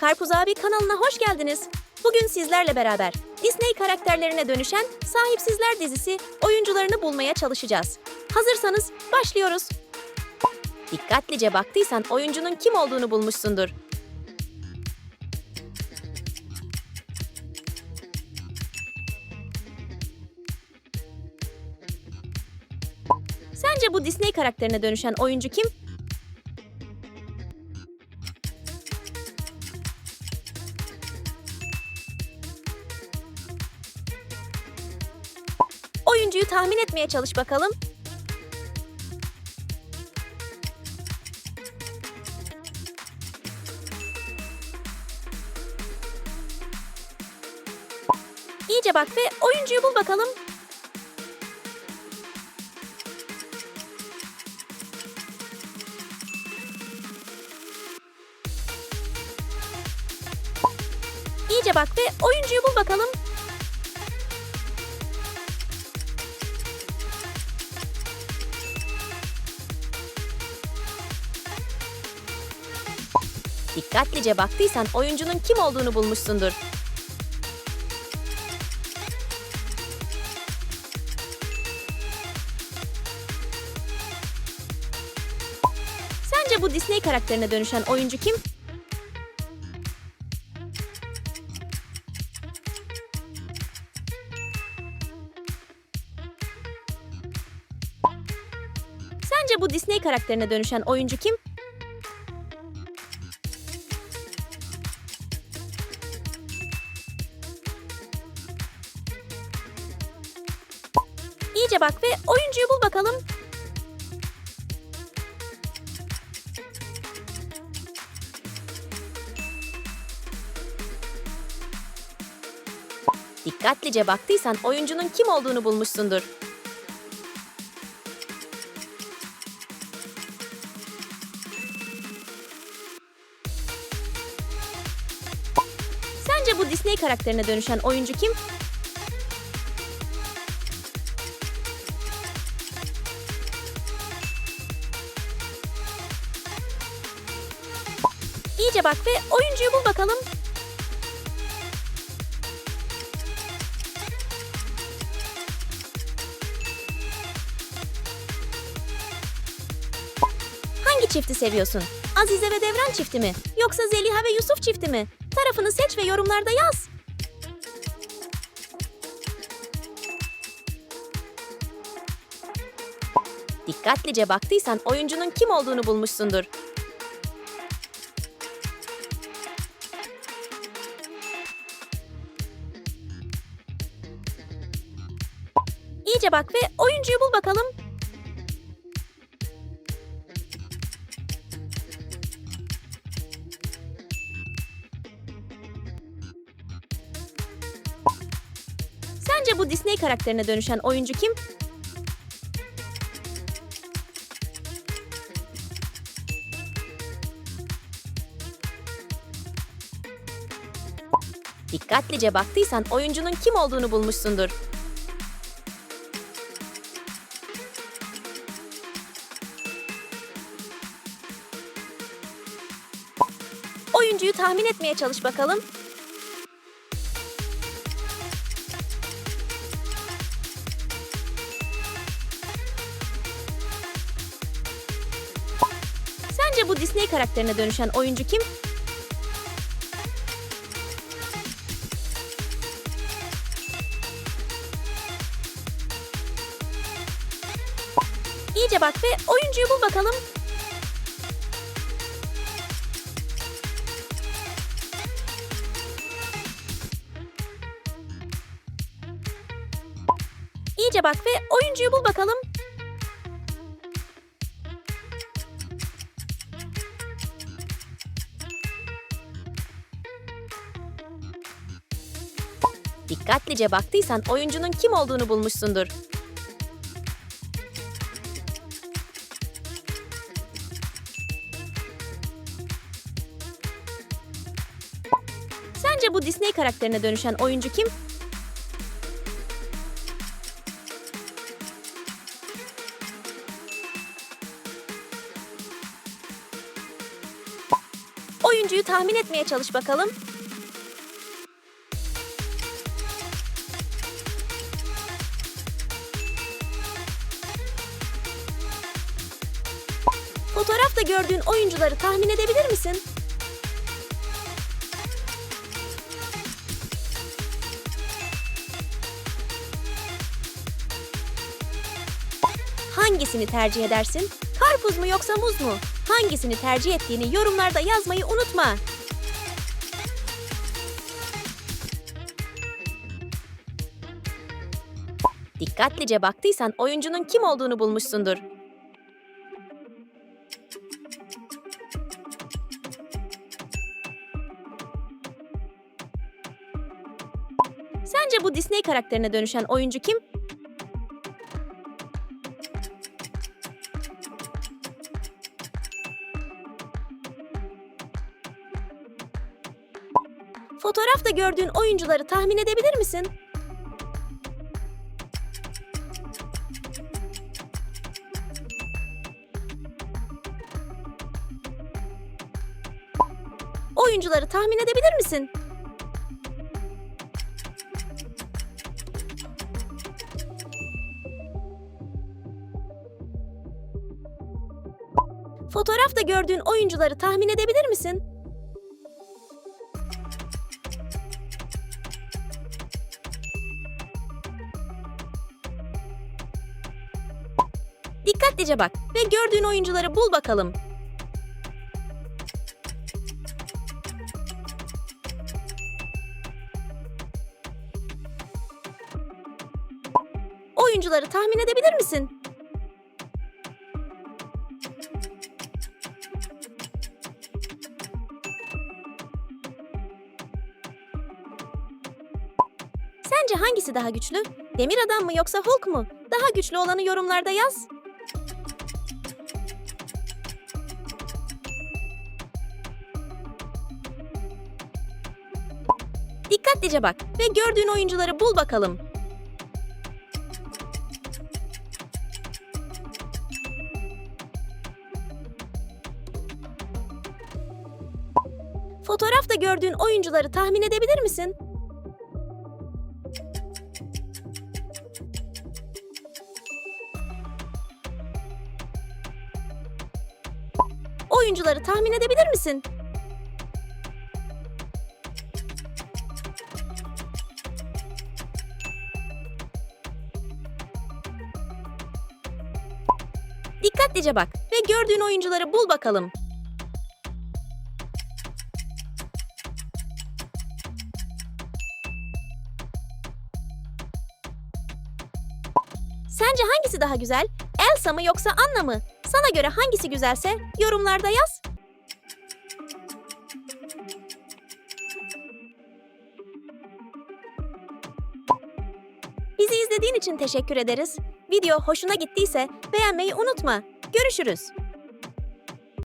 Karpuz abi kanalına hoş geldiniz. Bugün sizlerle beraber Disney karakterlerine dönüşen Sahipsizler dizisi oyuncularını bulmaya çalışacağız. Hazırsanız başlıyoruz. Dikkatlice baktıysan oyuncunun kim olduğunu bulmuşsundur. Sence bu Disney karakterine dönüşen oyuncu kim? Oyuncuyu tahmin etmeye çalış bakalım. İyice bak ve oyuncuyu bul bakalım. İyice bak ve oyuncuyu bul bakalım. Dikkatlice baktıysan oyuncunun kim olduğunu bulmuşsundur. Sence bu Disney karakterine dönüşen oyuncu kim? Sence bu Disney karakterine dönüşen oyuncu kim? İyice bak ve oyuncuyu bul bakalım. Dikkatlice baktıysan oyuncunun kim olduğunu bulmuşsundur. Sence bu Disney karakterine dönüşen oyuncu kim? İyice bak ve oyuncuyu bul bakalım. Hangi çifti seviyorsun? Azize ve Devran çifti mi? Yoksa Zeliha ve Yusuf çifti mi? Tarafını seç ve yorumlarda yaz. Dikkatlice baktıysan oyuncunun kim olduğunu bulmuşsundur. Bak ve oyuncuyu bul bakalım. Sence bu Disney karakterine dönüşen oyuncu kim? Dikkatlice baktıysan oyuncunun kim olduğunu bulmuşsundur. Oyuncuyu tahmin etmeye çalış bakalım. Sence bu Disney karakterine dönüşen oyuncu kim? İyice bak ve oyuncuyu bul bakalım. İyice bak ve oyuncuyu bul bakalım. Dikkatlice baktıysan oyuncunun kim olduğunu bulmuşsundur. Sence bu Disney karakterine dönüşen oyuncu kim? Tahmin etmeye çalış bakalım. Fotoğrafta gördüğün oyuncuları tahmin edebilir misin? Hangisini tercih edersin? Karpuz mu yoksa muz mu? Hangisini tercih ettiğini yorumlarda yazmayı unutma. Dikkatlice baktıysan oyuncunun kim olduğunu bulmuşsundur. Sence bu Disney karakterine dönüşen oyuncu kim? Fotoğrafta gördüğün oyuncuları tahmin edebilir misin? Oyuncuları tahmin edebilir misin? Fotoğrafta gördüğün oyuncuları tahmin edebilir misin? Dikkatlice bak ve gördüğün oyuncuları bul bakalım. Oyuncuları tahmin edebilir misin? Sence hangisi daha güçlü? Demir Adam mı yoksa Hulk mu? Daha güçlü olanı yorumlarda yaz. Dikkatlice bak ve gördüğün oyuncuları bul bakalım. Fotoğrafta gördüğün oyuncuları tahmin edebilir misin? Oyuncuları tahmin edebilir misin? Dikkatlice bak ve gördüğün oyuncuları bul bakalım. Hangisi daha güzel? Elsa mı yoksa Anna mı? Sana göre hangisi güzelse yorumlarda yaz. Bizi izlediğin için teşekkür ederiz. Video hoşuna gittiyse beğenmeyi unutma. Görüşürüz.